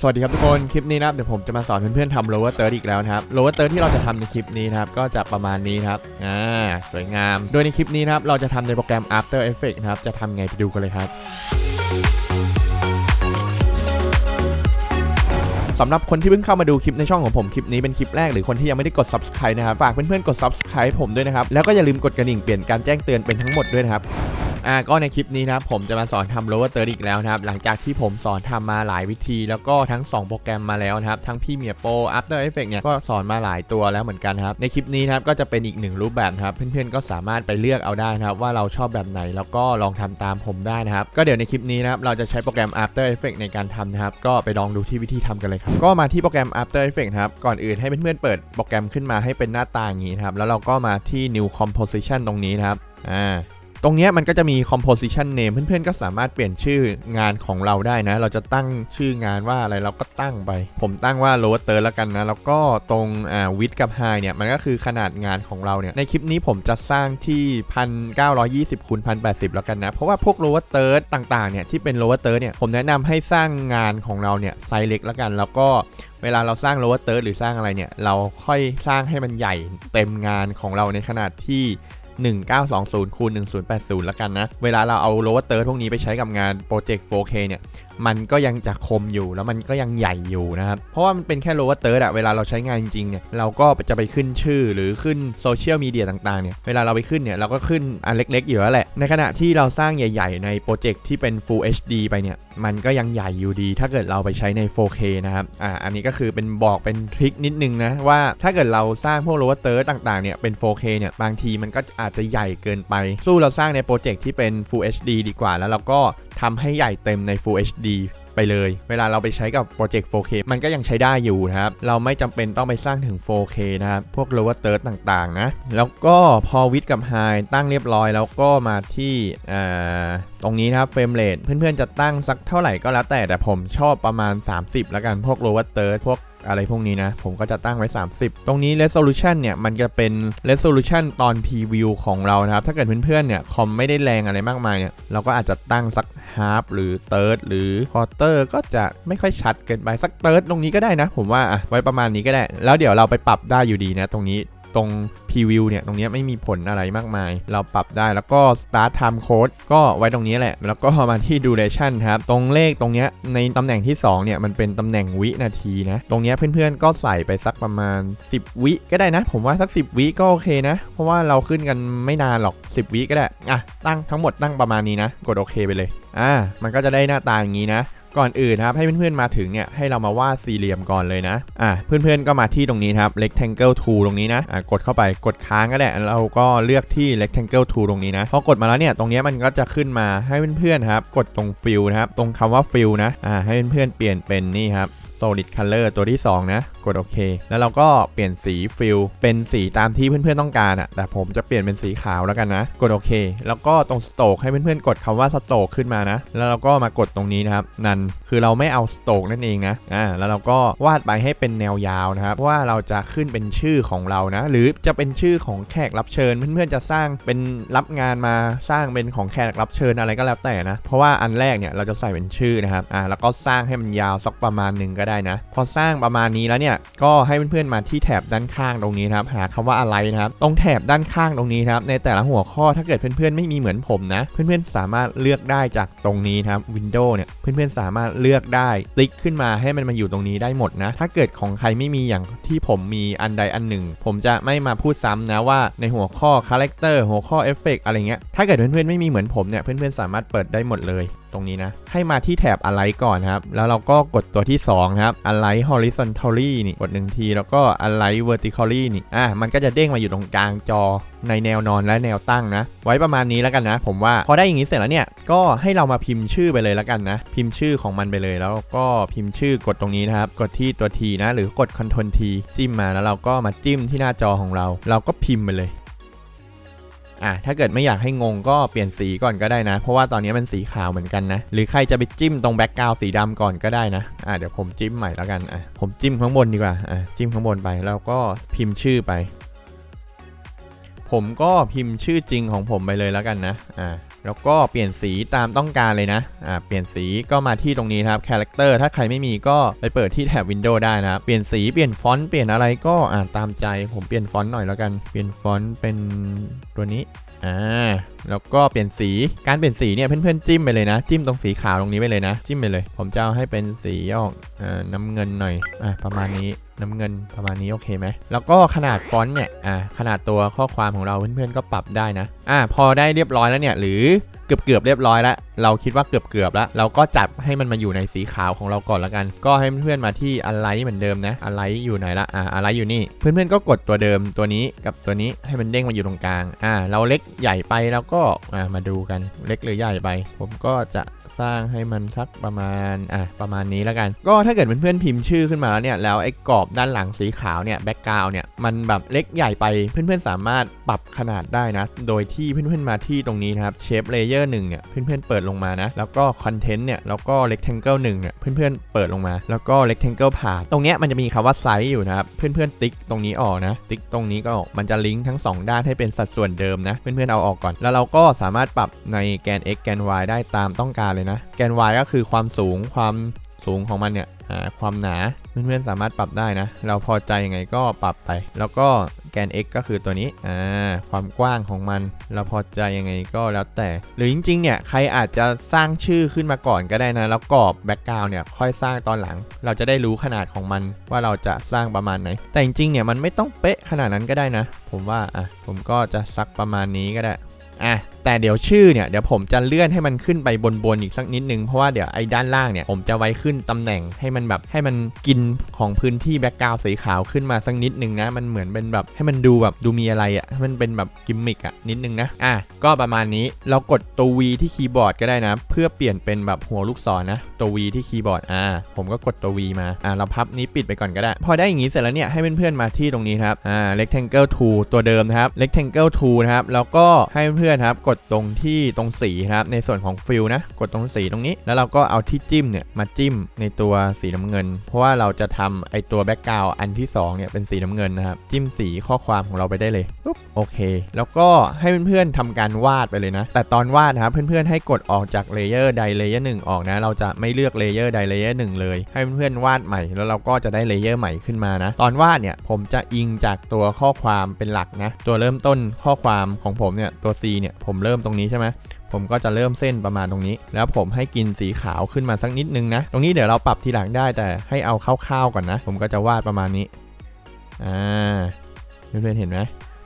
สวัสดีครับทุกคน คลิปนี้นะครับเดี๋ยวผมจะมาสอนเพื่อนๆทำ lower third อีกแล้วนะครับ lower third ที่เราจะทำในคลิปนี้นะครับ ก็จะประมาณนี้ครับ อ่า สวยงาม โดยในคลิปนี้นะครับ เราจะทำในโปรแกรม after effects นะครับ จะทำไงไปดูกันเลยครับสำหรับคนที่เพิ่งเข้ามาดูคลิปในช่องของผมคลิปนี้เป็นคลิปแรกหรือคนที่ยังไม่ได้กด subscribe นะครับ ฝากเพื่อนๆกด subscribe ผมด้วยนะครับ แล้วก็อย่าลืมกดกระดิ่งเปลี่ยนการแจ้งเตือนเป็นทั้งหมดด้วยนะครับ อ่าก็ในคลิปนี้นะครับผมจะมาสอนทำ lower third อีกแล้วนะครับหลังจากที่ผมสอนทำมาหลายวิธี แล้วก็ทั้ง 2 โปรแกรมมาแล้วนะครับทั้งพี่เมียโป After Effects เนี่ยก็สอนมาหลายตัวแล้วเหมือนกันครับในคลิปนี้นะครับก็จะเป็นอีกหนึ่งรูปแบบครับเพื่อนๆก็สามารถไปเลือกเอาได้นะครับว่าเราชอบแบบไหนแล้วก็ลองทำตามผมได้นะครับก็เดี๋ยวในคลิปนี้นะครับเราจะใช้โปรแกรม After Effects ในการทำนะครับก็ไปลองดูที่วิธีทำกันเลยครับก็มาที่โปรแกรม After Effects ครับก่อนอื่นให้เพื่อนๆเปิดโปรแกรมขึ้นมาให้เป็นหน้าตาอย่างนี้ครับแล้วเราก็มาที่ New Composition ตรงนี้นะครับอ่า รงนี้มันก็จะมี composition name เพื่อนๆ ก็สามารถเปลี่ยนชื่องานของเราได้นะ เราจะตั้งชื่องานว่าอะไรเราก็ตั้งไป ผมตั้งว่า lower third แล้วกันนะ แล้วก็ตรงอ่า width กับ high เนี่ย มันก็คือขนาดงานของเราเนี่ย ในคลิปนี้ผมจะสร้างที่ 1920คูณ1080 แล้วกันนะ เพราะว่าพวก lower third ต่างๆ เนี่ย ที่เป็น lower third เนี่ย ผมแนะนำให้สร้างงานของเราเนี่ยไซส์เล็กแล้วกัน แล้วก็เวลาเราสร้าง lower third หรือสร้างอะไรเนี่ย เราค่อยสร้างให้มันใหญ่เต็มงานของเราในขนาดที่ 1920คูณ1080แล้วกันนะ เวลาเราเอา lower third พวกนี้ไปใช้กับงานโปรเจกต์ 4K เนี่ย มันก็ยังจะคมอยู่แล้วมันก็ยังใหญ่อยู่นะครับ เพราะว่ามันเป็นแค่ lower third อะเวลาเราใช้งานจริงๆเนี่ยเราก็จะไปขึ้นชื่อหรือขึ้นโซเชียลมีเดียต่างๆเนี่ยเวลาเราไปขึ้นเนี่ยเราก็ขึ้นอันเล็กๆอยู่แล้วแหละ ในขณะที่เราสร้างใหญ่ ๆ ในโปรเจกต์ที่เป็น full HD ไปเนี่ยมันก็ยังใหญ่อยู่ดี ถ้าเกิดเราไปใช้ใน 4K นะครับอ่าอันนี้ก็คือเป็นบอกเป็นทริคนิดนึงนะว่าถ้าเกิดเราสร้างพวก lower third ต่างๆเนี่ยเป็น 4K เนี่ยบางทีมันก็อาจจะใหญ่เกินไป สู้เราสร้างในโปรเจกต์ที่เป็น full HD ดีกว่า แล้วเราก็ทำให้ใหญ่เต็มใน full HD ไปเลย เวลาเราไปใช้กับโปรเจกต์ 4K มันก็ยังใช้ได้อยู่นะครับ เราไม่จำเป็นต้องไปสร้างถึง 4K นะครับ พวก lower third ต่างๆ นะ แล้วก็พอวิดกับ high ตั้งเรียบร้อยแล้วก็มาที่ตรงนี้นะครับเฟรมเรทเพื่อนๆ จะตั้งสักเท่าไหร่ก็แล้วแต่แต่ผมชอบประมาณ 30 แล้วกัน พวก lower third พวก อะไรพวกนี้นะ ผมก็จะตั้งไว้ 30 ตรงนี้ resolution เนี่ยมันจะเป็น resolution ตอน preview ของเรานะครับ ถ้าเกิดเพื่อนๆเนี่ยคอมไม่ได้แรงอะไรมากมายเนี่ยเราก็อาจจะตั้งสัก half หรือ third หรือ quarter ก็จะไม่ค่อยชัดเกินไปสัก third ตรงนี้ก็ได้นะ ผมว่าอะไว้ประมาณนี้ก็ได้ แล้วเดี๋ยวเราไปปรับได้อยู่ดีนะตรงนี้ ตรง preview เนี่ยตรงนี้ไม่มีผลอะไรมากมาย เราปรับได้แล้วก็ start time code ก็ไว้ตรงนี้แหละ แล้วก็มาที่ duration ครับ ตรงเลขตรงนี้ในตำแหน่งที่ 2 เนี่ย มันเป็นตำแหน่งวินาทีนะ ตรงนี้เพื่อนๆ ก็ใส่ไปสักประมาณ 10 วิก็ได้นะ ผมว่าสัก 10 วิก็โอเคนะ เพราะว่าเราขึ้นกันไม่นานหรอก 10 วิก็ได้ อะ ตั้งทั้งหมดตั้งประมาณนี้นะ กดโอเคไปเลย อ่า มันก็จะได้หน้าตาอย่างนี้นะ ก่อนอื่นนะครับให้เพื่อนๆมาถึงเนี่ยให้เรามาวาดสี่เหลี่ยมก่อนเลยนะอะเพื่อนๆก็มาที่ตรงนี้ครับ rectangle tool ตรงนี้นะอะกดเข้าไปกดค้างก็ได้เราก็เลือกที่ rectangle tool ตรงนี้นะพอกดมาแล้วเนี่ยตรงนี้มันก็จะขึ้นมาให้เพื่อนๆครับกดตรง fill นะครับตรงคำว่า fill นะอ่าให้เพื่อนๆเปลี่ยนเป็นนี่ครับ solid color ตัวที่ 2 นะ กดโอเค แล้วเราก็เปลี่ยนสีฟิลเป็นสีตามที่เพื่อนๆต้องการอะแต่ผมจะเปลี่ยนเป็นสีขาวแล้วกันนะ กดโอเค แล้วก็ตรงสโตกให้เพื่อนๆกดคำว่าสโตกขึ้นมานะ แล้วเราก็มากดตรงนี้นะครับ นั่นคือเราไม่เอาสโตกนั่นเองนะ อ่า แล้วเราก็วาดไปให้เป็นแนวยาวนะครับว่าเราจะขึ้นเป็นชื่อของเรานะ หรือจะเป็นชื่อของแขกรับเชิญ เพื่อนๆจะสร้างเป็นรับงานมาสร้างเป็นของแขกรับเชิญอะไรก็แล้วแต่นะ เพราะว่าอันแรกเนี่ยเราจะใส่เป็นชื่อนะครับ อ่า แล้วก็สร้างให้มันยาวสักประมาณหนึ่งก็ได้นะ พอสร้างประมาณนี้แล้วเนี่ยก็ให้เพื่อนๆมาที่แถบด้านข้างตรงนี้นะครับหาคำว่าอะไรนะครับตรงแถบด้านข้างตรงนี้ครับในแต่ละหัวข้อถ้าเกิดเพื่อนๆไม่มีเหมือนผมนะ เพื่อนๆสามารถเลือกได้จากตรงนี้ครับ Windows เนี่ยเพื่อนๆสามารถเลือกได้ติ๊กขึ้นมาให้มันมาอยู่ตรงนี้ได้หมดนะ ถ้าเกิดของใครไม่มีอย่างที่ผมมีอันใดอันหนึ่ง ผมจะไม่มาพูดซ้ำนะว่าในหัวข้อ Character หัวข้อ Effect อะไรเงี้ยถ้าเกิดเพื่อนๆไม่มีเหมือนผมเนี่ยเพื่อนๆสามารถเปิดได้หมดเลย รงนี้นะ ให้มาที่แถบ Align ก่อนครับ แล้วเราก็กดตัวที่2ครับ Align horizontally นี่กดหนึ่งทีแล้วก็ Align vertically นี่อะมันก็จะเด้งมาอยู่ตรงกลางจอในแนวนอนและแนวตั้งนะ ไว้ประมาณนี้แล้วกันนะ ผมว่าพอได้อย่างนี้เสร็จแล้วเนี่ยก็ให้เรามาพิมพ์ชื่อไปเลยแล้วกันนะ พิมพ์ชื่อของมันไปเลยแล้วก็พิมพ์ชื่อกดตรงนี้นะครับ กดที่ตัว T นะ หรือกด Ctrl T จิ้มมาแล้วเราก็มาจิ้มที่หน้าจอของเรา เราก็พิมพ์ไปเลย อะถ้าเกิดไม่อยากให้งงก็เปลี่ยนสีก่อนก็ได้นะ เพราะว่าตอนนี้มันสีขาวเหมือนกันนะ หรือใครจะไปจิ้มตรงแบ็กกราวสีดำก่อนก็ได้นะอะเดี๋ยวผมจิ้มใหม่แล้วกันอะผมจิ้มข้างบนดีกว่าอะจิ้มข้างบนไปแล้วก็พิมพ์ชื่อไป ผมก็พิมพ์ชื่อจริงของผมไปเลยแล้วกันนะอะ แล้วก็เปลี่ยนสีตามต้องการเลยนะ อ่า เปลี่ยนสีก็มาที่ตรงนี้ครับคาแรคเตอร์ถ้าใครไม่มีก็ไปเปิดที่แถบ Windows ได้นะครับ เปลี่ยนสี เปลี่ยนฟอนต์ เปลี่ยนอะไรก็อ่าตามใจ ผมเปลี่ยนฟอนต์หน่อยแล้วกัน เปลี่ยนฟอนต์เป็นตัวนี้ อ่าแล้วก็เปลี่ยนสีการเปลี่ยนสีเนี่ยเพื่อนๆจิ้มไปเลยนะ จิ้มตรงสีขาวตรงนี้ไปเลยนะ จิ้มไปเลย ผมจะเอาให้เป็นสีออกอ่าน้ำเงินหน่อยอะประมาณนี้น้ำเงินประมาณนี้โอเคไหม แล้วก็ขนาดฟอนต์เนี่ย อ่า ขนาดตัวข้อความของเราเพื่อนๆก็ปรับได้นะ อ่า พอได้เรียบร้อยแล้วเนี่ย หรือ เกือบเกือบเรียบร้อยแล้วเราคิดว่าเกือบเกือบแล้ว เราก็จับให้มันมาอยู่ในสีขาวของเราก่อนละกัน ก็ให้เพื่อนมาที่อะไรเหมือนเดิมนะ อะไรอยู่ไหนละอ่าอะไรอยู่นี่ เพื่อนๆก็กดตัวเดิมตัวนี้กับตัวนี้ให้มันเด้งมาอยู่ตรงกลางอ่าเราเล็กใหญ่ไปแล้วก็อ่ามาดูกันเล็กหรือใหญ่ไป ผมก็จะ สร้างให้มันสักประมาณอะประมาณนี้แล้วกัน ก็ถ้าเกิดเพื่อนๆพิมพ์ชื่อขึ้นมาแล้วเนี่ยแล้วไอ้กรอบด้านหลังสีขาวเนี่ยแบ็กกราวเนี่ยมันแบบเล็กใหญ่ไปเพื่อนๆสามารถปรับขนาดได้นะ โดยที่เพื่อนๆมาที่ตรงนี้นะครับเชฟเลเยอร์หนึ่งเนี่ยเพื่อนๆเปิดลงมานะแล้วก็คอนเทนต์เนี่ยแล้วก็ rectangle หนึ่งเนี่ยเพื่อนๆเปิดลงมา แล้วก็ rectangle ผ่าตรงเนี้ยมันจะมีคำว่าไซส์อยู่นะครับเพื่อนๆติ๊กตรงนี้ออกนะ ติ๊กตรงนี้ก็ออกมันจะลิงก์ทั้งสองด้านให้เป็นสัดส่วนเดิมนะเพื่อนๆเอาออกก่อน แล้วเราก็สามารถปรับในแกน x แกน y ได้ตามต้องการเลยนะ แกน y ก็คือความสูงความสูงของมันเนี่ยความหนาเพื่อนๆสามารถปรับได้นะ เราพอใจยังไงก็ปรับไป แล้วก็แกน x ก็คือตัวนี้ความกว้างของมัน เราพอใจยังไงก็แล้วแต่ หรือจริงๆเนี่ยใครอาจจะสร้างชื่อขึ้นมาก่อนก็ได้นะ แล้วกรอบแบ็กกราวน์เนี่ยค่อยสร้างตอนหลัง เราจะได้รู้ขนาดของมันว่าเราจะสร้างประมาณไหน แต่จริงๆเนี่ยมันไม่ต้องเป๊ะขนาดนั้นก็ได้นะ ผมว่าอะผมก็จะสักประมาณนี้ก็ได้ อะแต่เดี๋ยวชื่อเนี่ยเดี๋ยวผมจะเลื่อนให้มันขึ้นไปบนๆอีกสักนิดนึงเพราะว่าเดี๋ยวไอ้ด้านล่างเนี่ยผมจะไว้ขึ้นตำแหน่งให้มันแบบให้มันกินของพื้นที่แบ็กกราวสีขาวขึ้นมาสักนิดนึงนะมันเหมือนเป็นแบบให้มันดูแบบดูมีอะไรอะ่ะให้มันเป็นแบบกิมมิกอะ่ะนิดนึงนะอะก็ประมาณนี้เรากดตัว V ที่คีย์บอร์ดก็ได้นะ เพื่อเปลี่ยนเป็นแบบหัวลูกศรนะตัว V ที่คีย์บอร์ดอ่าผมก็กดตัว V มาอ่าเราพับนี้ปิดไปก่อนก็ได้ พอได้อย่างนี้เสร็จแล้วเนี่ยให้เพื่อนๆมาที่ตรงนี้ครับอ่า rectangle tool ตัวเดิมนะครับ rectangle tool นะครับแล้วก็ให้เพื่อนๆครับ กดตรงที่ตรงสีครับในส่วนของฟิลนะ กดตรงสีตรงนี้ แล้วเราก็เอาที่จิ้มเนี่ยมาจิ้มในตัวสีน้ำเงิน เพราะว่าเราจะทำไอตัวแบ็กกราวอันที่สองเนี่ยเป็นสีน้ำเงินนะครับ จิ้มสีข้อความของเราไปได้เลยปุ๊บโอเค แล้วก็ให้เพื่อนๆทำการวาดไปเลยนะ แต่ตอนวาดนะครับเพื่อนๆให้กดออกจากเลเยอร์ใดเลเยอร์หนึ่งออกนะ เราจะไม่เลือกเลเยอร์ใดเลเยอร์หนึ่งเลย ให้เพื่อนๆวาดใหม่ แล้วเราก็จะได้เลเยอร์ใหม่ขึ้นมานะ ตอนวาดเนี่ยผมจะอิงจากตัวข้อความเป็นหลักนะ ตัวเริ่มต้นข้อความของผมเนี่ยตัว C เนี่ยผมเริ่มตรงนี้ใช่ไหมผมก็จะเริ่มเส้นประมาณตรงนี้ แล้วผมให้กินสีขาวขึ้นมาสักนิดนึงนะ ตรงนี้เดี๋ยวเราปรับทีหลังได้แต่ให้เอาคร่าวๆก่อนนะ ผมก็จะวาดประมาณนี้อ่าเพื่อนๆเห็นไหม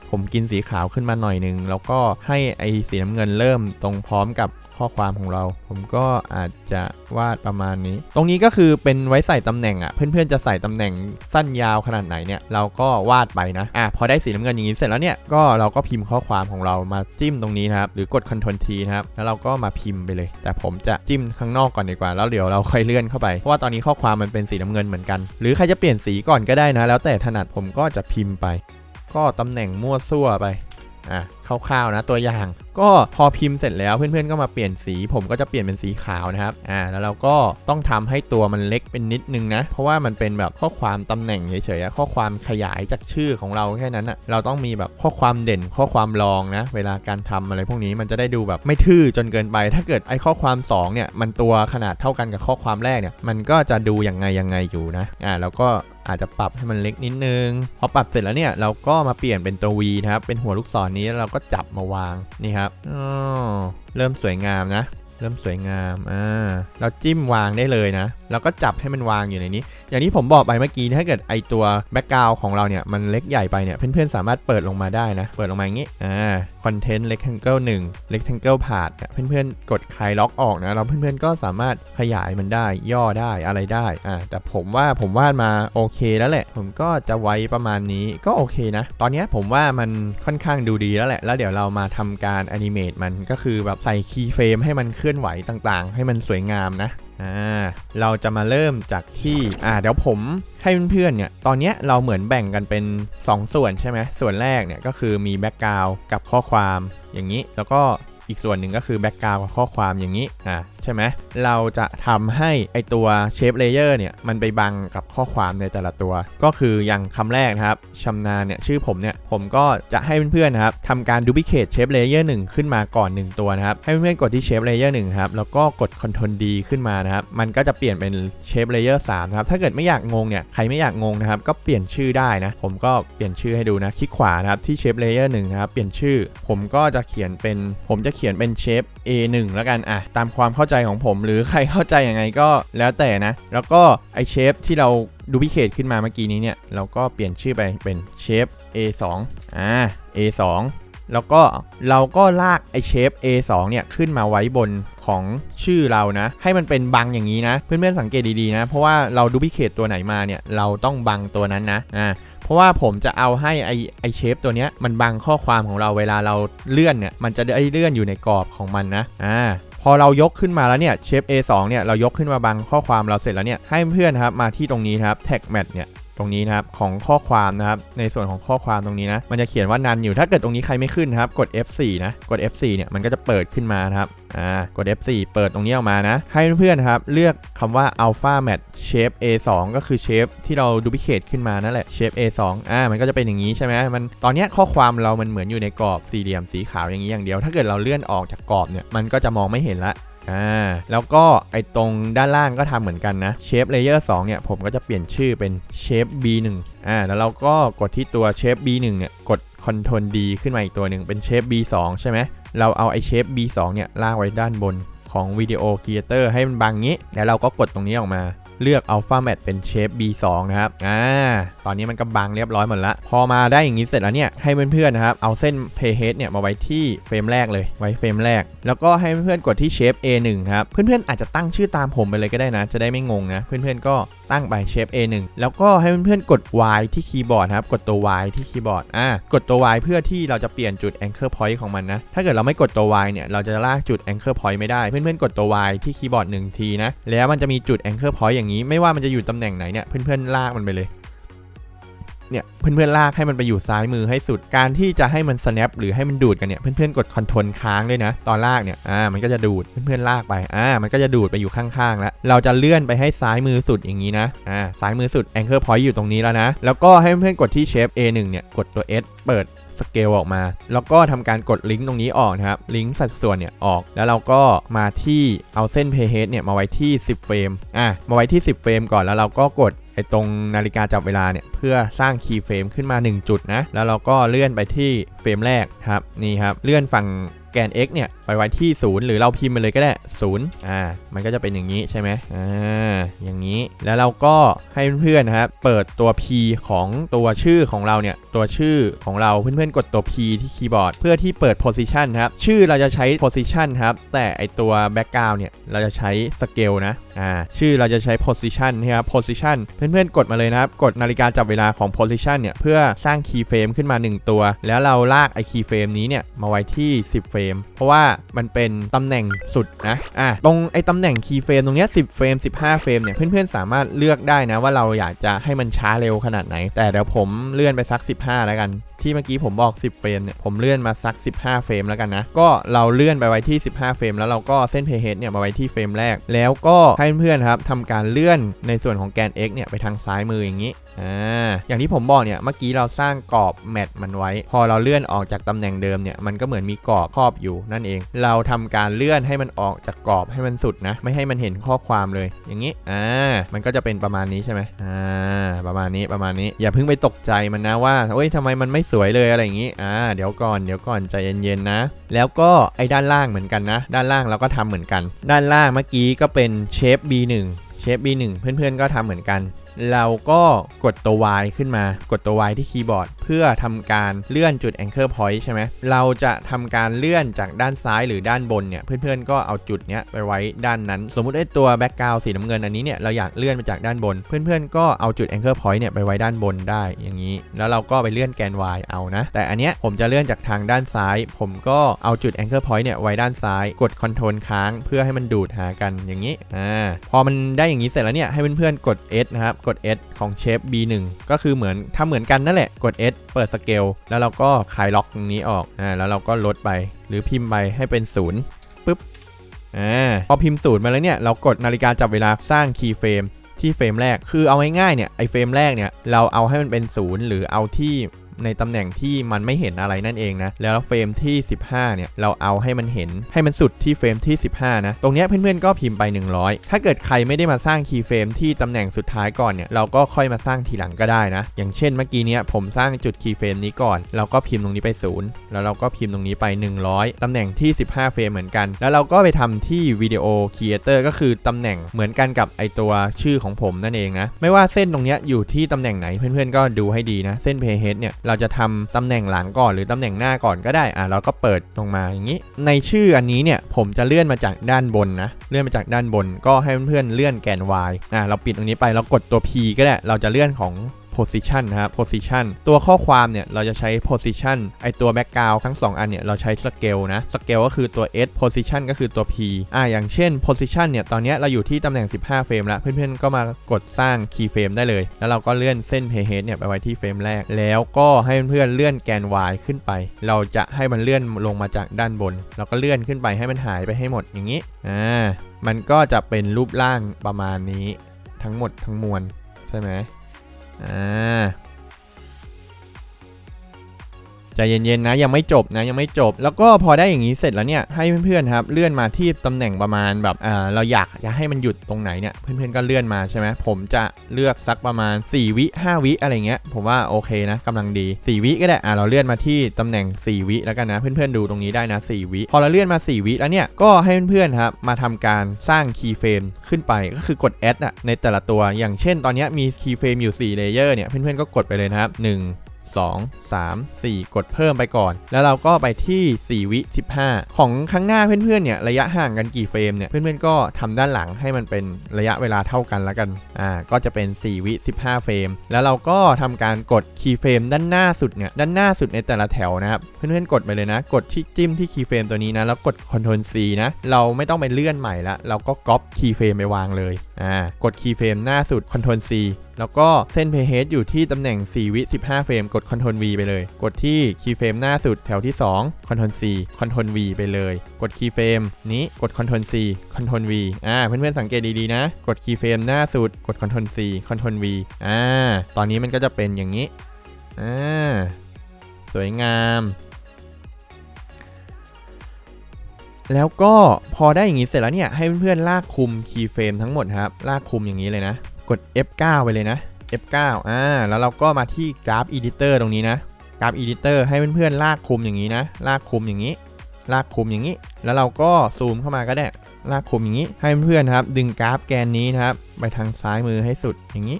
ผมกินสีขาวขึ้นมาหน่อยนึง แล้วก็ให้ไอสีน้ำเงินเริ่มตรงพร้อมกับ ข้อความของเรา ผมก็อาจจะวาดประมาณนี้ ตรงนี้ก็คือเป็นไว้ใส่ตำแหน่งอะ่ะ เพื่อนๆจะใส่ตำแหน่งสั้นยาวขนาดไหนเนี่ยเราก็วาดไปนะอะพอได้สีน้ำเงินอย่างนี้เสร็จแล้วเนี่ยก็เราก็พิมพ์ข้อความของเรามาจิ้มตรงนี้นะครับหรือกด Ctrl T นะครับแล้วเราก็มาพิมพ์ไปเลย แต่ผมจะจิ้มข้างนอกก่อนดีกว่า แล้วเดี๋ยวเราค่อยเลื่อนเข้าไปเพราะว่าตอนนี้ข้อความมันเป็นสีน้ำเงินเหมือนกัน หรือใครจะเปลี่ยนสีก่อนก็ได้นะ แล้วแต่ถนัดผมก็จะพิมพ์ไป ก็ตำแหน่งมั่วซั่วไป อะคร่าวๆนะตัวอย่าง ก็พอพิมพ์เสร็จแล้วเพื่อนๆก็มาเปลี่ยนสี ผมก็จะเปลี่ยนเป็นสีขาวนะครับอ่าแล้วเราก็ต้องทำให้ตัวมันเล็กเป็นนิดนึงนะ เพราะว่ามันเป็นแบบข้อความตำแหน่งเฉยๆข้อความขยายจากชื่อของเราแค่นั้นอะเราต้องมีแบบข้อความเด่นข้อความรองนะ เวลาการทำอะไรพวกนี้มันจะได้ดูแบบไม่ทื่อจนเกินไป ถ้าเกิดไอ้ข้อความสองเนี่ยมันตัวขนาดเท่ากันกับข้อความแรกเนี่ยมันก็จะดูอยังไงยังไงอยู่นะอ่าแล้วก็ อาจจะปรับให้มันเล็กนิดนึง พอปรับเสร็จแล้วเนี่ยเราก็มาเปลี่ยนเป็นตัว V นะครับ เป็นหัวลูกศรนี้เราก็จับมาวางนี่ครับเริ่มสวยงามนะ เริ่มสวยงาม อ่า เราจิ้มวางได้เลยนะ แล้วก็จับให้มันวางอยู่ในนี้ อย่างที่ผมบอกไปเมื่อกี้ ถ้าเกิดไอตัวแบ็กกราวของเราเนี่ยมันเล็กใหญ่ไปเนี่ย เพื่อนๆสามารถเปิดลงมาได้นะ เปิดลงมาอย่างนี้ อ่าคอนเทนต์ rectangle 1 rectangle ผ่านเนี่ยเพื่อนๆ กดคลายล็อกออกนะแล้วเพื่อนๆก็สามารถขยายมันได้ย่อได้อะไรได้อ่าแต่ผมว่าผมวาดมาโอเคแล้วแหละ ผมก็จะไว้ประมาณนี้ก็โอเคนะ ตอนนี้ผมว่ามันค่อนข้างดูดีแล้วแหละ แล้วเดี๋ยวเรามาทำการแอนิเมตมันก็คือแบบใส่คีย์เฟรมให้มันเคลื่อนไหวต่างๆ ให้มันสวยงามนะ อ่าเราจะมาเริ่มจากที่อ่าเดี๋ยวผมให้เพื่อนๆเนี่ยตอนเนี้ยเราเหมือนแบ่งกันเป็น 2 ส่วนใช่ไหมส่วนแรกเนี่ยก็คือมีแบ็กกราวกับข้อความอย่างนี้แล้วก็ อีกส่วนหนึ่งก็คือแบ็กกราวกับข้อความอย่างนี้อ่าใช่ไหมเราจะทำให้ไอตัวเชฟเลเยอร์เนี่ยมันไปบังกับข้อความในแต่ละตัว ก็คืออย่างคำแรกนะครับชำนาญเนี่ยชื่อผมเนี่ยผมก็จะให้เพื่อนๆนะครับทำการดูพิเคทเชฟเลเยอร์หนึ่งขึ้นมาก่อน 1 ตัวนะครับ ให้เพื่อนๆกดที่เชฟเลเยอร์หนึ่งครับแล้วก็กด Ctrl D ขึ้นมานะครับมันก็จะเปลี่ยนเป็นเชฟเลเยอร์สามนะครับถ้าเกิดไม่อยากงงเนี่ยใครไม่อยากงงนะครับก็เปลี่ยนชื่อได้นะผมก็เปลี่ยนชื่อให้ดูนะคลิกขวานะครับที่เชฟเลเยอร์หนึ่งนะครับเปลี่ยนชื่อ ผมก็จะเขียนเป็นผมจะเขียนเป็นเชฟ A1 แล้วกันอะตามความเข้าใจของผม หรือใครเข้าใจยังไงก็แล้วแต่นะ แล้วก็ไอเชฟที่เราดูพิเคทขึ้นมาเมื่อกี้นี้เนี่ย เราก็เปลี่ยนชื่อไปเป็นเชฟ A2 อ่า A2 แล้วก็เราก็ลากไอเชฟ A2 เนี่ยขึ้นมาไว้บนของชื่อเรานะ ให้มันเป็นบังอย่างนี้นะ เพื่อนๆสังเกตดีๆนะ เพราะว่าเราดูพิเคทตัวไหนมาเนี่ย เราต้องบังตัวนั้นนะอ่า เพราะว่าผมจะเอาให้ไอไอเชฟตัวเนี้ยมันบังข้อความของเราเวลาเราเลื่อนเนี่ยมันจะได้เลื่อนอยู่ในกรอบของมันนะอ่าพอเรายกขึ้นมาแล้วเนี่ยเชฟ A2 เนี่ยเรายกขึ้นมาบังข้อความเราเสร็จแล้วเนี่ยให้เพื่อนครับมาที่ตรงนี้ครับแท็กแมทเนี่ย รงนี้นะครับของข้อความนะครับในส่วนของข้อความตรงนี้นะมันจะเขียนว่านันอยู่ถ้าเกิดตรงนี้ใครไม่ขึ้นครับกด F4 นะกด F4 เนี่ยมันก็จะเปิดขึ้นมานะครับอ่ากด F4 เปิดตรงนี้ออกมานะ ให้เพื่อนๆครับเลือกคำว่า alpha match shape A2 ก็คือเชฟที่เราดูพิเคทขึ้นมานั่นแหละ shape A2 อ่ามันก็จะเป็นอย่างนี้ใช่ไหมมันตอนนี้ข้อความเรามันเหมือนอยู่ในกรอบสี่เหลี่ยมสีขาวอย่างนี้อย่างเดียว ถ้าเกิดเราเลื่อนออกจากกรอบเนี่ยมันก็จะมองไม่เห็นละ อ่าแล้วก็ไอตรงด้านล่างก็ทำเหมือนกันนะเชฟเลเยอร์2เนี่ยผมก็จะเปลี่ยนชื่อเป็นเชฟ B1 อ่าแล้วเราก็กดที่ตัวเชฟ B1 เนี่ยกด Ctrl D ขึ้นมาอีกตัวหนึ่งเป็นเชฟ B2 ใช่ไหมเราเอาไอเชฟ B2 เนี่ยลากไว้ด้านบนของวิดีโอครีเอเตอร์ให้มันบางงี้ แล้วเราก็กดตรงนี้ออกมา เลือก Alpha Matte เป็นเชฟ B2 นะครับ อ่า ตอนนี้มันก็บังเรียบร้อยหมดละพอมาได้อย่างนี้เสร็จแล้วเนี่ย ให้เพื่อนๆนะครับ เอาเส้น Payhead เนี่ยมาไว้ที่เฟรมแรกเลย ไว้เฟรมแรก แล้วก็ให้เพื่อนๆกดที่เชฟ A1 ครับ เพื่อนๆอาจจะตั้งชื่อตามผมไปเลยก็ได้นะ จะได้ไม่งงนะ เพื่อนๆก็ตั้งไปเชฟ A1 แล้วก็ให้เพื่อนๆกด Y ที่คีย์บอร์ดครับ กดตัว Y ที่คีย์บอร์ด อ่า กดตัว Y เพื่อที่เราจะเปลี่ยนจุด anchor point ของมันนะ ถ้าเกิดเราไม่กดตัว Y เนี่ย เราจะลากจุด anchor point ไม่ได้ เพื่อนๆกดตัว Y ที่คีย์บอร์ด1ทีนะ แล้วมันจะมีจุด anchor point อย่างนี้ไม่ว่ามันจะอยู่ตำแหน่งไหนเนี่ยเพื่อนๆลากมันไปเลยเนี่ยเพื่อนๆลากให้มันไปอยู่ซ้ายมือให้สุด การที่จะให้มัน snap หรือให้มันดูดกันเนี่ยเพื่อนๆกด control ค้างด้วยนะ ตอนลากเนี่ยอ่ามันก็จะดูดเพื่อนๆลากไปอ่ามันก็จะดูดไปอยู่ข้างๆแล้วเราจะเลื่อนไปให้ซ้ายมือสุดอย่างนี้นะอ่าซ้ายมือสุด anchor point อยู่ตรงนี้แล้วนะ แล้วก็ให้เพื่อนๆกดที่ shape A1 เนี่ยกดตัว S เปิด สเกลออกมา แล้วก็ทำการกดลิงก์ตรงนี้ออกนะครับ ลิงก์สัดส่วนเนี่ยออก แล้วเราก็มาที่เอาเส้น playhead เนี่ยมาไว้ที่ 10 เฟรม อะ มาไว้ที่ 10 เฟรมก่อน แล้วเราก็กดไอ้ตรงนาฬิกาจับเวลาเนี่ยเพื่อสร้างคีย์เฟรมขึ้นมา 1 จุดนะ แล้วเราก็เลื่อนไปที่เฟรมแรกครับ นี่ครับ เลื่อนฝั่ง แกน x เนี่ยไปไว้ที่ 0 หรือเราพิมพ์ไปเลยก็ได้0อ่ามันก็จะเป็นอย่างนี้ใช่ไหมอ่าอย่างนี้แล้วเราก็ให้เพื่อนๆนะครับเปิดตัว p ของตัวชื่อของเราเนี่ยตัวชื่อของเราเพื่อนๆกดตัว p ที่คีย์บอร์ดเพื่อที่เปิด position ครับชื่อเราจะใช้ position ครับแต่ไอตัว background เนี่ยเราจะใช้ scale นะอ่าชื่อเราจะใช้ position นะครับ position เพื่อนๆกดมาเลยนะครับกดนาฬิกาจับเวลาของ position เนี่ยเพื่อสร้าง key frame ขึ้นมา 1 ตัว แล้วเราลากไอ key frame นี้เนี่ยมาไว้ที่ 10เฟรม เพราะว่ามันเป็นตำแหน่งสุดนะอะตรงไอ้ตำแหน่ง key frame ตรงเนี้ย10เฟรม15 เฟรมเนี่ยเพื่อนๆ สามารถเลือกได้นะว่าเราอยากจะให้มันช้าเร็วขนาดไหน แต่เดี๋ยวผมเลื่อนไปสัก 15 แล้วกัน ที่เมื่อกี้ผมบอก 10 เฟรมเนี่ยผมเลื่อนมาสัก 15 เฟรมแล้วกันนะ ก็เราเลื่อนไปไว้ที่ 15 เฟรมแล้วเราก็เส้น playhead เนี่ยมาไว้ที่เฟรมแรก แล้วก็ให้เพื่อนๆครับทำการเลื่อนในส่วนของแกน x เนี่ยไปทางซ้ายมืออย่างนี้อ่าอย่างที่ผมบอกเนี่ยเมื่อกี้เราสร้างกรอบแมทมันไว้ พอเราเลื่อนออกจากตำแหน่งเดิมเนี่ยมันก็เหมือนมีกรอบครอบอยู่นั่นเอง เราทำการเลื่อนให้มันออกจากกรอบให้มันสุดนะ ไม่ให้มันเห็นข้อความเลย อย่างนี้อ่ามันก็จะเป็นประมาณนี้ใช่ไหมอ่าประมาณนี้ประมาณนี้อย่าเพิ่งไปตกใจมันนะว่าเฮ้ยทำไมมันไม่สวยเลยอะไรอย่างนี้อ่าเดี๋ยวก่อนเดี๋ยวก่อนใจเย็นๆนะ แล้วก็ไอ้ด้านล่างเหมือนกันนะ ด้านล่างเราก็ทำเหมือนกัน ด้านล่างเมื่อกี้ก็เป็นเชฟ B1 เชฟ B1 เพื่อนๆก็ทำเหมือนกัน เราก็กดตัว Y ขึ้นมากดตัว Y ที่คีย์บอร์ด เพื่อทำการเลื่อนจุด anchor point ใช่ไหมเราจะทำการเลื่อนจากด้านซ้ายหรือด้านบนเนี่ยเพื่อนๆก็เอาจุดเนี้ยไปไว้ด้านนั้น สมมุติไอ้ตัว background สีน้ำเงินอันนี้เนี่ยเราอยากเลื่อนไปจากด้านบน เพื่อนๆก็เอาจุด anchor point เนี่ยไปไว้ด้านบนได้อย่างนี้ แล้วเราก็ไปเลื่อนแกน Y เอานะ แต่อันเนี้ยผมจะเลื่อนจากทางด้านซ้าย ผมก็เอาจุด anchor point เนี่ยไว้ด้านซ้าย กด control ค้าง เพื่อให้มันดูดหากันอย่างนี้อ่าพอมันได้อย่างนี้เสร็จแล้วเนี่ยให้เพื่อนๆกด S นะครับกด S ของเชฟ B1 ก็คือเหมือนทำเหมือนกันนั่นแหละกด S เปิดสเกลแล้วเราก็คลายล็อกตรงนี้ออกอ่าแล้วเราก็ลดไปหรือพิมพ์ไปให้เป็นศูนย์ปึ๊บอ่าพอพิมพ์ศูนย์มาแล้วเนี่ยเรากดนาฬิกาจับเวลาสร้างคีย์เฟรมที่เฟรมแรก คือเอาง่ายๆเนี่ยไอเฟรมแรกเนี่ยเราเอาให้มันเป็นศูนย์หรือเอาที่ ในตำแหน่งที่มันไม่เห็นอะไรนั่นเองนะ แล้วเฟรมที่ 15 เนี่ย เราเอาให้มันเห็นให้มันสุดที่เฟรมที่ 15 นะ ตรงนี้เพื่อนๆก็พิมพ์ไป 100 ถ้าเกิดใครไม่ได้มาสร้างคีย์เฟรมที่ตำแหน่งสุดท้ายก่อนเนี่ย เราก็ค่อยมาสร้างทีหลังก็ได้นะ อย่างเช่นเมื่อกี้เนี้ยผมสร้างจุดคีย์เฟรมนี้ก่อน เราก็พิมพ์ตรงนี้ไป 0 แล้วเราก็พิมพ์ตรงนี้ไป 100 ตำแหน่งที่ 15 เฟรมเหมือนกัน แล้วเราก็ไปทำที่วิดีโอครีเอเตอร์ก็คือตำแหน่งเหมือนกันกับไอตัวชื่อของผมนั่นเองนะ ไม่ว่าเส้นตรงนี้อยู่ที่ตำแหน่งไหนเพื่อนๆก็ดูให้ดีนะ เส้นเพย์เฮดเนี่ยเราจะทำตำแหน่งหลังก่อนหรือตำแหน่งหน้าก่อนก็ได้อะเราก็เปิดลงมาอย่างนี้ ในชื่ออันนี้เนี่ยผมจะเลื่อนมาจากด้านบนนะเลื่อนมาจากด้านบนก็ให้เพื่อนๆเลื่อนแกน Y อะเราปิดตรงนี้ไปเรากดตัว P ก็ได้เราจะเลื่อนของ position นะครับ position ตัวข้อความเนี่ยเราจะใช้ position ไอตัว background ทั้ง 2 อันเนี่ยเราใช้ scale นะ scale ก็คือตัว s position ก็คือตัว p อ่าอย่างเช่น position เนี่ยตอนนี้เราอยู่ที่ตำแหน่ง 15 เฟรมแล้ว เพื่อนๆ ก็มากดสร้าง key frame ได้เลย แล้วเราก็เลื่อนเส้น playhead เนี่ยไปไว้ที่เฟรมแรก แล้วก็ให้เพื่อนๆเลื่อนแกน y ขึ้นไป เราจะให้มันเลื่อนลงมาจากด้านบน เราก็เลื่อนขึ้นไปให้มันหายไปให้หมดอย่างนี้อ่ามันก็จะเป็นรูปร่างประมาณนี้ทั้งหมดทั้งมวลใช่ไหม อ่า ใจเย็นๆนะยังไม่จบนะยังไม่จบ แล้วก็พอได้อย่างนี้เสร็จแล้วเนี่ยให้เพื่อนๆครับเลื่อนมาที่ตำแหน่งประมาณแบบเอ่าเราอยากจะให้มันหยุดตรงไหนเนี่ยเพื่อนๆก็เลื่อนมาใช่ไหมผมจะเลือกสักประมาณ 4 วิ 5 วิอะไรเงี้ยผมว่าโอเคนะกำลังดี 4 วิก็ได้อ่าเราเลื่อนมาที่ตำแหน่ง 4 วิแล้วกันนะเพื่อนๆดูตรงนี้ได้นะ 4 วิ พอเราเลื่อนมา 4 วิแล้วเนี่ยก็ให้เพื่อนๆครับมาทำการสร้างคีย์เฟรมขึ้นไปก็คือกด add อะในแต่ละตัวอย่างเช่น ตอนนี้มีคีย์เฟรมอยู่4เลเยอร์เนี่ยเพื่อนๆก็กดไปเลยนะครับ1 2 3 4 กดเพิ่มไปก่อน แล้วเราก็ไปที่ 4 วิ 15 ของข้างหน้าเพื่อนๆเนี่ยระยะห่างกันกี่เฟรมเนี่ยเพื่อนๆก็ทำด้านหลังให้มันเป็นระยะเวลาเท่ากันแล้วกันอ่าก็จะเป็น 4 วิ 15 เฟรม แล้วเราก็ทำการกดคีย์เฟรมด้านหน้าสุดเนี่ยด้านหน้าสุดในแต่ละแถวนะครับเพื่อนๆกดไปเลยนะ กดที่จิ้มที่คีย์เฟรมตัวนี้นะแล้วกด Ctrl C นะเราไม่ต้องไปเลื่อนใหม่ละเราก็ก๊อปคีย์เฟรมไปวางเลยอ่ากดคีย์เฟรมหน้าสุด Ctrl C แล้วก็เส้น playhead อยู่ที่ตำแหน่ง 4 วิ 15 เฟรม กด Ctrl V ไปเลย กดที่ keyframe หน้าสุดแถวที่ 2 Ctrl C Ctrl V ไปเลย กด keyframe นี้กด Ctrl C Ctrl V อ่าเพื่อนๆสังเกตดีๆนะ กด keyframe หน้าสุด กด Ctrl C Ctrl V อ่าตอนนี้มันก็จะเป็นอย่างนี้อ่าสวยงามแล้วก็พอได้อย่างนี้เสร็จแล้วเนี่ยให้เพื่อนๆลากคุม keyframe ทั้งหมดครับ ลากคุมอย่างนี้เลยนะ กด F9 ไปเลยนะ F9 อ่า แล้วเราก็มาที่กราฟ Editor ตรงนี้นะ กราฟ Editor ให้เพื่อนๆลากคุมอย่างนี้นะ ลากคุมอย่างนี้ ลากคุมอย่างนี้ แล้วเราก็ซูมเข้ามาก็ได้ ลากคุมอย่างนี้ ให้เพื่อนๆครับ ดึงกราฟแกนนี้นะครับ ไปทางซ้ายมือให้สุดอย่างนี้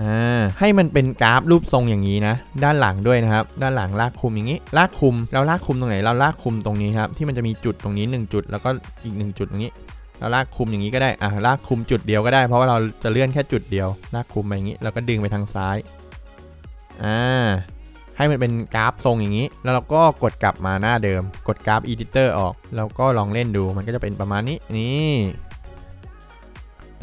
อ่าให้มันเป็นกราฟรูปทรงอย่างนี้นะ ด้านหลังด้วยนะครับ ด้านหลังลากคุมอย่างนี้ ลากคุมเราลากคุมตรงไหน เราลากคุมตรงนี้ครับ ที่มันจะมีจุดตรงนี้ 1 จุด แล้วก็อีก 1 จุดตรงนี้ เราลากคุมอย่างนี้ก็ได้อะลากคุมจุดเดียวก็ได้ เพราะว่าเราจะเลื่อนแค่จุดเดียว ลากคุมไปอย่างนี้แล้วก็ดึงไปทางซ้ายอ่าให้มันเป็นกราฟทรงอย่างนี้ แล้วเราก็กดกลับมาหน้าเดิม กดกราฟ editor ออก แล้วก็ลองเล่นดู มันก็จะเป็นประมาณนี้ นี่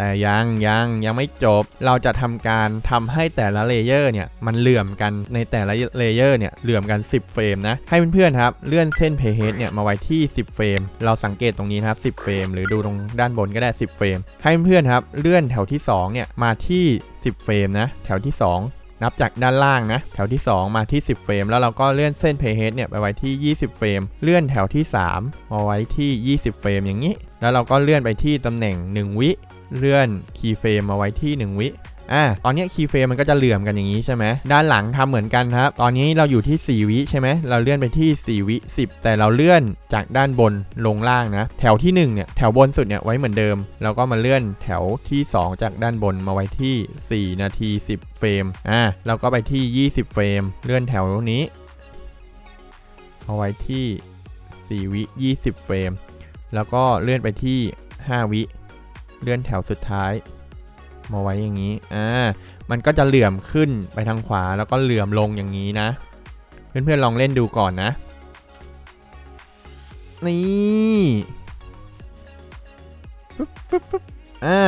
แต่ยังยังยังไม่จบ เราจะทำการทำให้แต่ละเลเยอร์เนี่ยมันเหลื่อมกันในแต่ละเลเยอร์เนี่ยเหลื่อมกัน 10 เฟรมนะ ให้เพื่อนๆครับเลื่อนเส้น playhead เนี่ยมาไว้ที่ 10 เฟรม เราสังเกตตรงนี้นะครับ10 เฟรม หรือดูตรงด้านบนก็ได้ 10 เฟรม ให้เพื่อนๆครับเลื่อนแถวที่2เนี่ยมาที่ 10 เฟรมนะแถวที่ 2นับจากด้านล่างนะ แถวที่ 2 มาที่ 10 เฟรม แล้วเราก็เลื่อนเส้น playhead เนี่ยไปไว้ที่ 20 เฟรม เลื่อนแถวที่ 3 มาไว้ที่ 20 เฟรมอย่างนี้ แล้วเราก็เลื่อนไปที่ตำแหน่ง 1 วิ เลื่อนคีย์เฟรมมาไว้ที่ 1 วิอ่าตอนนี้คีย์เฟรมมันก็จะเหลื่อมกันอย่างนี้ใช่ไหมด้านหลังทำเหมือนกันครับ ตอนนี้เราอยู่ที่ 4 วิใช่ไหมเราเลื่อนไปที่ 4 วิ 10 แต่เราเลื่อนจากด้านบนลงล่างนะ แถวที่ 1 เนี่ย แถวบนสุดเนี่ยไว้เหมือนเดิมแล้วก็มาเลื่อนแถวที่ 2 จากด้านบนมาไว้ที่ 4 นาที 10 เฟรม อ่าเราก็ไปที่ 20 เฟรม เลื่อนแถวนี้มาไว้ที่ 4 วิ 20 เฟรม แล้วก็เลื่อนไปที่ 5 วิ เลื่อนแถวสุดท้าย มาไว้อย่างนี้ อ่า มันก็จะเหลื่อมขึ้นไปทางขวาแล้วก็เหลื่อมลงอย่างนี้นะ เพื่อนๆลองเล่นดูก่อนนะ นี่ปุ๊บปุ๊บปุ๊บอ่า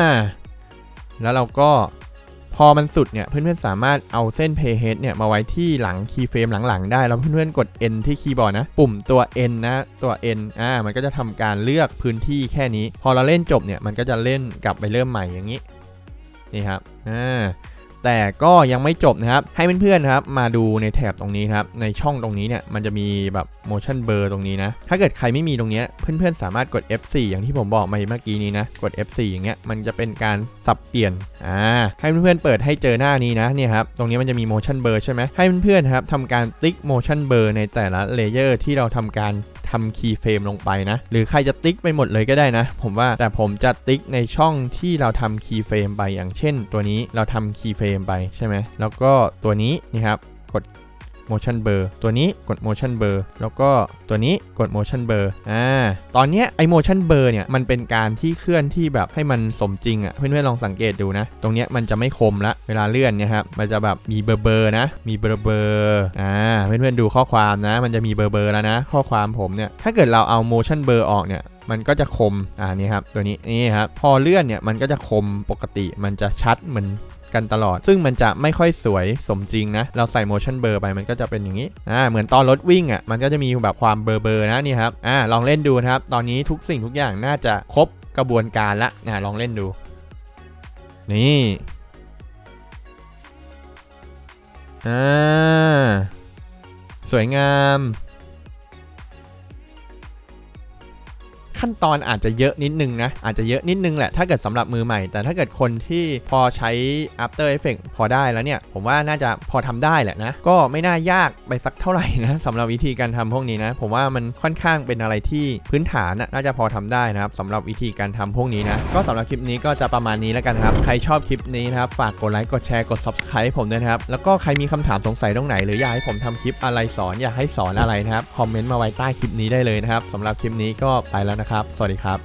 แล้วเราก็ พอมันสุดเนี่ยเพื่อนๆสามารถเอาเส้น playhead เนี่ยมาไว้ที่หลังคีย์เฟรมหลังๆ ได้ แล้วเพื่อนๆกด N ที่คีย์บอร์ดนะ ปุ่มตัว N นะตัว N อ่ามันก็จะทำการเลือกพื้นที่แค่นี้ พอเราเล่นจบเนี่ยมันก็จะเล่นกลับไปเริ่มใหม่อย่างนี้นี่ครับอ่า แต่ก็ยังไม่จบนะครับ ให้เพื่อนๆนครับมาดูในแถบตรงนี้ครับ ในช่องตรงนี้เนี่ยมันจะมีแบบ motion blur ตรงนี้นะ ถ้าเกิดใครไม่มีตรงนี้เพื่อนๆสามารถกด F4 อย่างที่ผมบอกมาเมื่อกี้นี้นะ กด F4 อย่างเงี้ยมันจะเป็นการสับเปลี่ยน อ่า ให้เพื่อนๆเปิดให้เจอหน้านี้นะ เนี่ยครับ ตรงนี้มันจะมี motion blur ใช่ไหมให้เพื่อนๆนครับทำการติ๊ก motion blur ในแต่ละเลเยอร์ที่เราทำการทำคีย์เฟรมลงไปนะ หรือใครจะติ๊กไปหมดเลยก็ได้นะ ผมว่าแต่ผมจะติ๊กในช่องที่เราทำคีย์เฟรมไปอย่างเช่น ตัวนี้เราทำคีย์เฟรมไปใช่ไหมแล้วก็ตัวนี้นี่ครับกด motion blur ตัวนี้กด motion blur แล้วก็ตัวนี้กด motion blur อ่า ตอนเนี้ยไอ motion blur เนี่ยมันเป็นการที่เคลื่อนที่แบบให้มันสมจริงอะ่ะ เพื่อนๆลองสังเกตดูนะ ตรงเนี้ยมันจะไม่คมละ เวลาเลื่อนเนี่ยครับ มันจะแบบมีเบอร์เบอร์นะ มีเบอร์เบอร์อ่า เพื่อนๆดูข้อความนะ มันจะมีเบอร์เบอร์แล้วนะ ข้อความผมเนี่ย ถ้าเกิดเราเอา motion blur ออกเนี่ยมันก็จะคม อ่านี่ครับ ตัวนี้ นี่ครับ พอเลื่อนเนี่ย มันก็จะคมปกติ มันจะชัดเหมือน กันตลอด ซึ่งมันจะไม่ค่อยสวยสมจริงนะ เราใส่ motion blur ไปมันก็จะเป็นอย่างนี้ อ่า เหมือนตอนรถวิ่งอะ มันก็จะมีแบบความเบลอๆนะนี่ครับ อ่า ลองเล่นดูนะครับ ตอนนี้ทุกสิ่งทุกอย่างน่าจะครบกระบวนการละ อ่า ลองเล่นดู นี่ อ่า สวยงาม ขั้นตอนอาจจะเยอะนิดนึงนะ อาจจะเยอะนิดนึงแหละ ถ้าเกิดสำหรับมือใหม่ แต่ถ้าเกิดคนที่พอใช้ After Effects พอได้แล้วเนี่ย ผมว่าน่าจะพอทำได้แหละนะ ก็ไม่น่ายากไปสักเท่าไหร่นะสำหรับวิธีการทำพวกนี้นะ ผมว่ามันค่อนข้างเป็นอะไรที่พื้นฐานน่ะน่าจะพอทำได้นะครับสำหรับวิธีการทำพวกนี้นะ ก็สำหรับคลิปนี้ก็จะประมาณนี้แล้วกันครับ ใครชอบคลิปนี้นะครับ ฝากกดไลค์ กดแชร์ กด Subscribe ผมด้วยนะครับ แล้วก็ใครมีคำถามสงสัยตรงไหน หรืออยากให้ผมทำคลิปอะไรสอน อยากให้สอนอะไรนะครับ คอมเมนต์มาไว้ใต้คลิปนี้ได้เลยนะครับสำหรับคลิปนี้ก็ไปแล้วนะครับ สวัสดีครับ